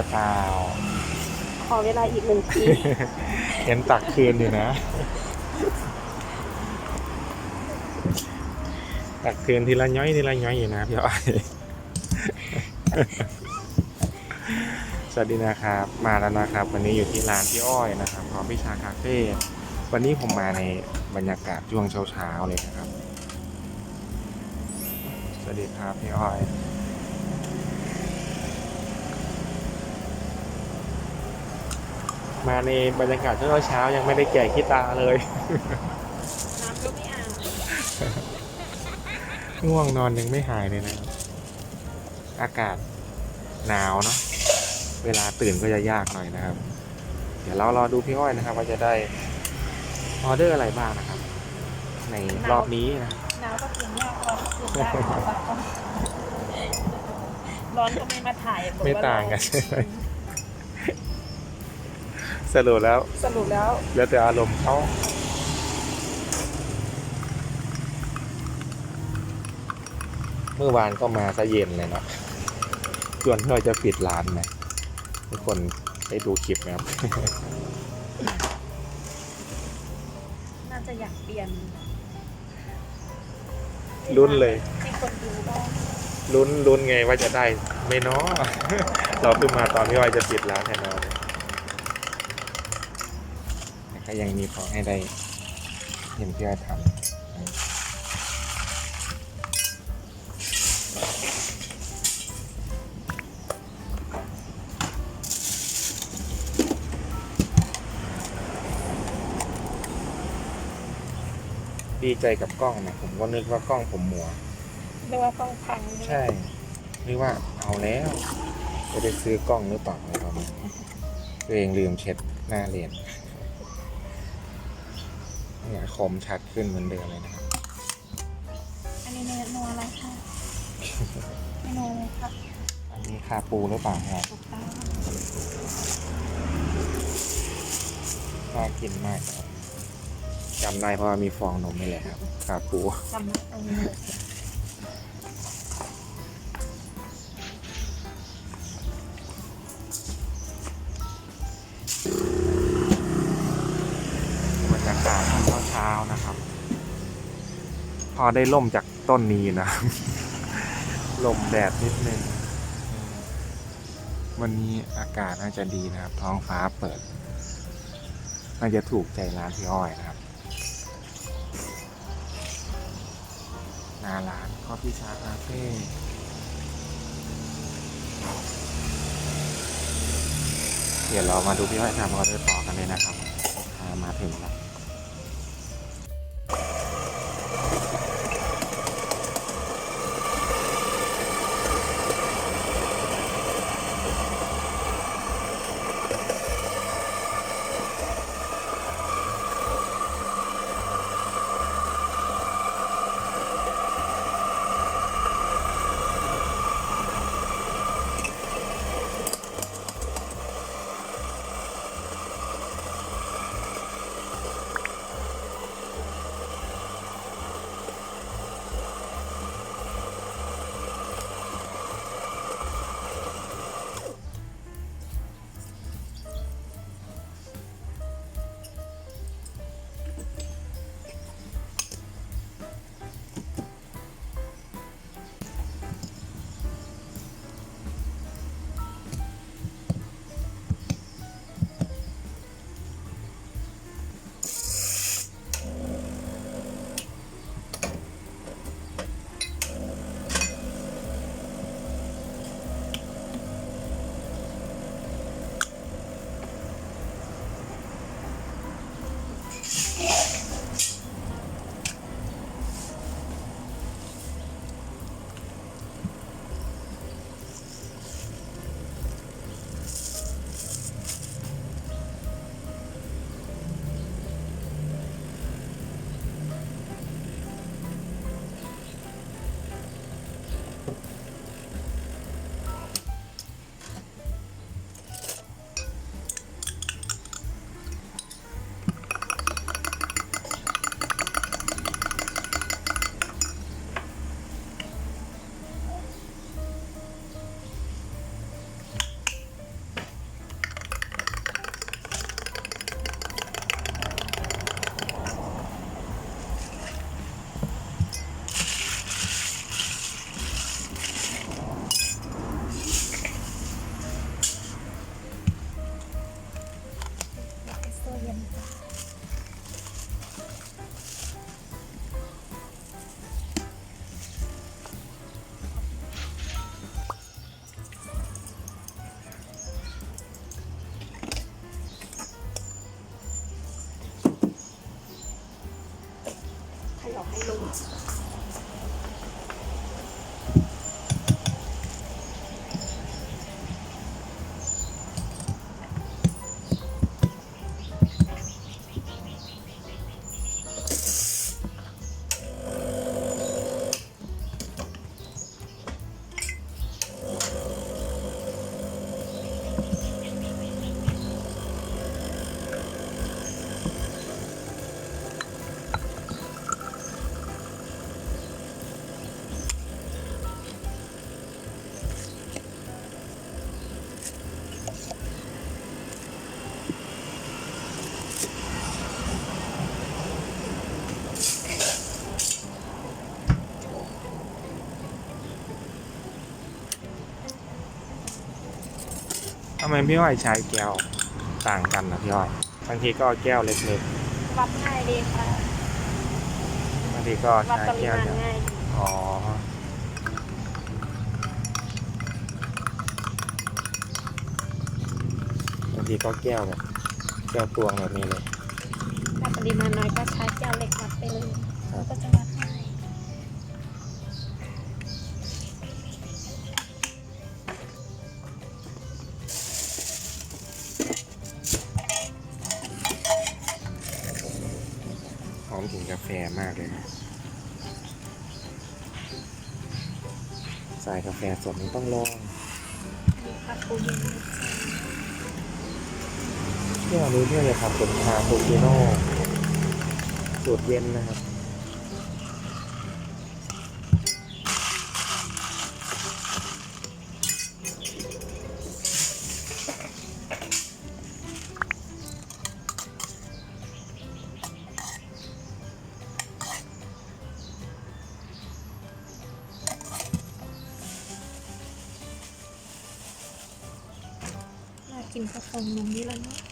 แต่เปล่า ขอเวลาอีกหนึ่งปี เห็นตักคืนอยู่นะ ตักคืนทีละย้อยทีละย้อยอยู่นะพี่อ้อยสวัสดีนะครับ มาแล้วนะครับ วันนี้อยู่ที่ร้านพี่อ้อยนะครับพร้อมพิชาคาเฟ่วันนี้ผมมาในบรรยากาศช่วงเช้าๆเลยนะครับ สวัสดีครับพี่อ้อย มาในบรรยากาศช่วงเช้าๆยังไม่ได้แก่ขี้ตาเลยน้ำก็ไม่อาบง่วงนอนยังไม่หายเลยนะครับอากาศหนาวเนาะเวลาตื่นก็จะยากหน่อยนะครับ เดี๋ยวเรารอดูพี่อ้อยนะครับ ว่าจะได้ออเดอร์อะไรบ้างนะครับ ในรอบนี้นะหนาวก็กินยากร้อนก็กินยากร้อนก็ไม่มาถ่ายบอกไม่ว่ต่างกันใช่ไหม สรุปแล้วสรุปแล้วแล้วแต่อารมณ์เขาเมื่อวานก็มาซะเย็นเลยเนาะชวนพี่อ้อยจะปิดร้านไหมทุกคนได้ดูคลิปไหมครับ น่าจะอยากเปลี่ยนลุ้นเลยให้คนดูบ้างลุ้นลุ้นไงว่าจะได้ไม่เนาะเราขึ้นมาตอนพี่อ้อยจะปิดร้านแน่นอนแต่ ก็ยังมีพอให้ได้เห็นพี่อ้อยทำดีใจกับกล้องนะผมก็นึกว่ากล้องผมมัว เรียกว่าต้องพังใช่หรือว่าเอาแล้วจะไปซื้อกล้องหรือเปล่าอะไรประมาณนี้ตัวเองลืมเช็ดหน้าเลน เนี่ยคมชัดขึ้นเหมือนเดิมเลยนะครับ อันนี้เมนูอะไรคะเมนูอะไรครับอันนี้คาปูหรือเปล่าครับถูกต้องน่ากินมากครับจำได้เพราะว่ามีฟองนมนี่แหละครับคาปู จำได้ตรงนี้ อได้ล่มจากต้นนี้นะ ลมแดดนิดนึง วันนี้อากาศน่าจะดีนะครับ ท้องฟ้าเปิด น่าจะถูกใจร้านพี่อ้อยนะครับหน้าร้านก็พี่ชาคาเฟ่เดี๋ยวเรามาดูพี่อ้อยทำออเดอร์ต่อกันเลยนะครับามาถึงแล้ว ไมพี่อ้อยใช้แก้วต่างกันนะพี่อ้อย บางทีก็แก้วเล็กวัดง่ายดีค่ะๆ บางทีก็วัดใช้ปริแก้วมาณเดียวง่ายดีอ๋อ บางทีก็แก้วแบบแก้วตวงแบบนี้เลย ถ้าปริมาณน้อยก็ใช้แก้วเล็กวัดไปเลยครับก็จะวัดง่ายห ใส่กาแฟสดมันต้องลองเที่ยวนี้เพื่อจะทำเป็นชาปูชิโน่สูตรเย็นนะครับ น่ากินกาแฟนมนี่แล้วเนาะ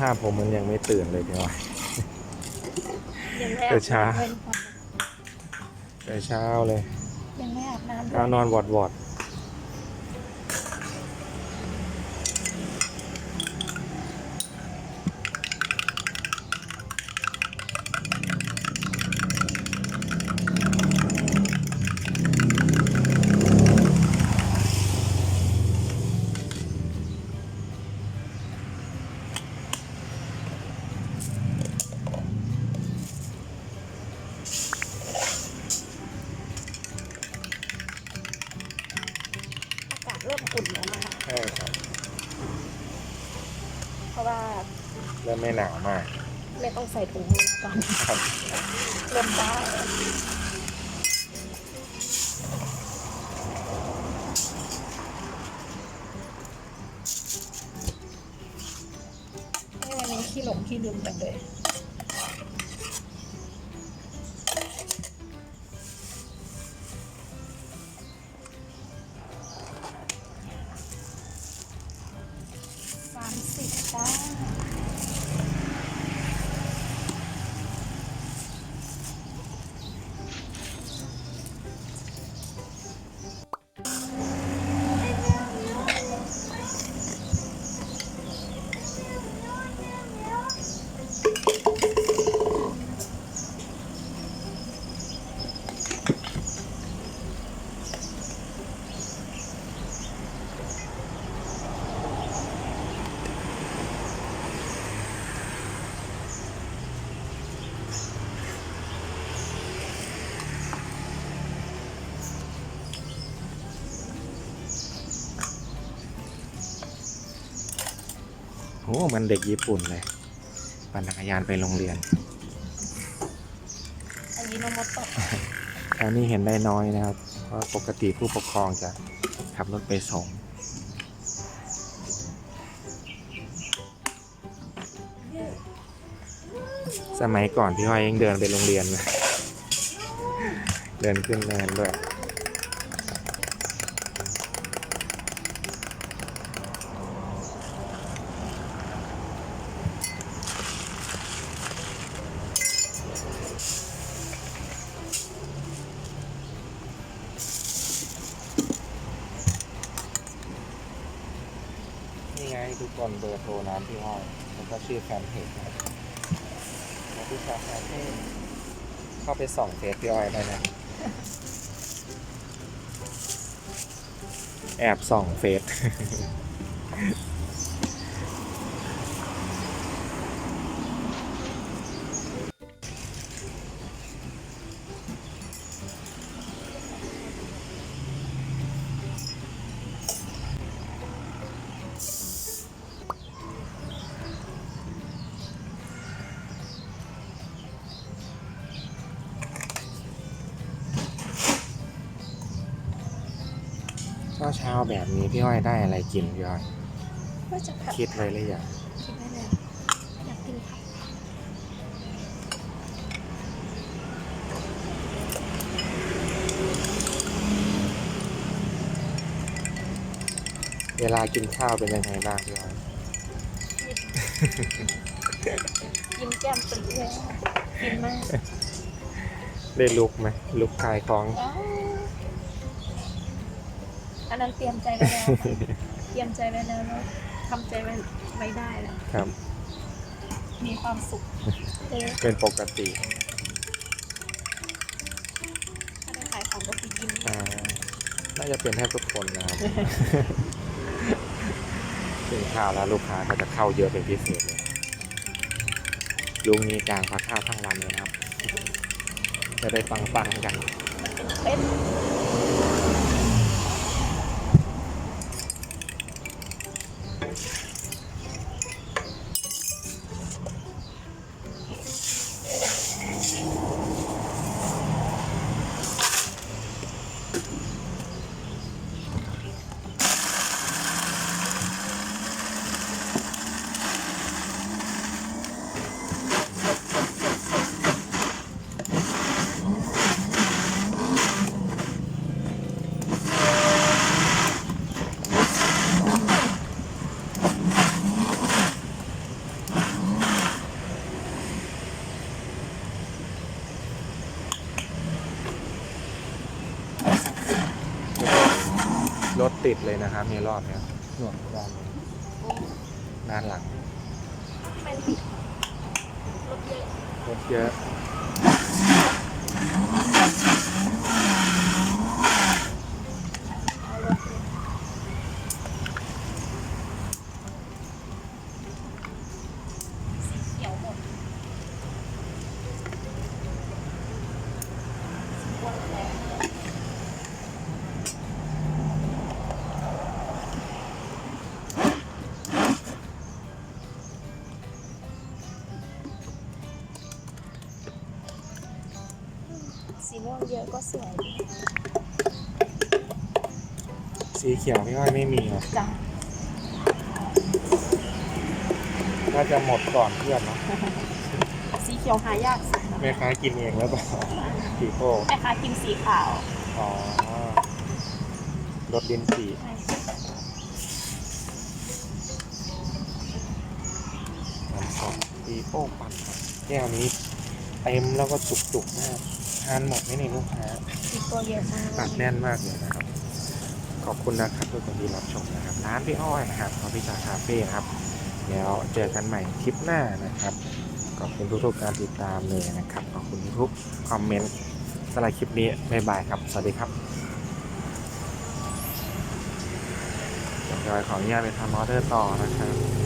ภาพผมมันยังไม่ตื่นเลยพี่อ้อยยังไม่อาแต่บเช้า น้ำเลยค่ะแต่เช้าเลยยังไม่อาบน้ำเลเอายนอนวอดวอด เริ่มอุ่นแล้วนะคะใช่ครับเพราะว่าเริ่มไม่หนาวมาก ไม่ต้องใส่ถุงมือก่อนครับ เริ่มได้ โอ้มันเด็กญี่ปุ่นเลยปั่นจักรยานไปโรงเรียนอายิโนมโตะแถวนี้เห็นได้น้อยนะครับ เพราะปกติผู้ปกครองจะขับรถไปส่งสมัยก่อนพี่ห้อยยังเดินไปโรงเรียนเลยเดินขึ้นเนินด้วย ไงทุกคนเบอร์โทรน้ำพี่ห้อยแล้วก็ชื่อแฟนเพจนะแล้วพี่ชาแฟนเพจเข้าไปส่องเฟซพี่อ้อยได้นะแอบส่องเฟซ เช้าเช้าๆแบบนี้พี่อ้อยได้อะไรกินพี่อ้อยก็จะผัดคิดไว้หรือยังคิดได้เลยอยากกินผัดเวลากินข้าวเป็นยังไงบ้างพี่อ้อยยิ้มแก้มปรีเลยอะกินมาก ได้ลุกไหมลุกคลายคล้องว้าว อันนั้นเตรียมใจไว้แล้วค่ะเตรียมใจไว้แล้วแล้วทำใจไว้ไว้ได้แล้วครับ มีความสุขเออเป็นปกติถ้าได้ขายของก็คือยิ้มอ่าน่าจะเป็นแทบทุกคนนะครับ ถึงข้าวแล้วลูกค้าก็จะเข้าเยอะเป็นพิเศษเลยลุงมีกลางพักข้าวทั้งวันเลยนะครับ จะได้ฟังฟังๆกันเป็นรถ ติดเลยนะครับในรอบเนี้ยหน่วงด้านด้านหลังเป็นรถเยอะรถเยอะ ม่วงเยอะก็สวยดีสีเขียวพี่อ้อยไม่มีหรอจ้ะน่าจะหมดก่อนเพื่อนเนาะสีเขียวหายากสุดนะแม่ค้ากินเองแล้วเปล่าสีโป้แม่ค้ากินสีขาวอ๋อรถดินสีใช่น้ำซอสปีโป้ปั่นครับแก้วนี้เต็มแล้วก็จุกๆมากทานหมดไหมเนี่ยลูกค้าสีตัวเยอะมากตัดแน่นมากเลยนะครับ ขอบคุณนะครับทุกคนที่รับชมนะครับ ร้านพี่อ้อยนะครับพอพิชาคาเฟ่นะครับ เดี๋ยวเจอกันใหม่คลิปหน้านะครับ ขอบคุณทุกๆการติดตามเลยนะครับ ขอบคุณทุกคอมเมนต์สำหรับคลิปนี้บ๊ายบายครับ สวัสดีครับเดี๋ยวจอยขออนุญาตไปทำออเดอร์ต่อนะครับ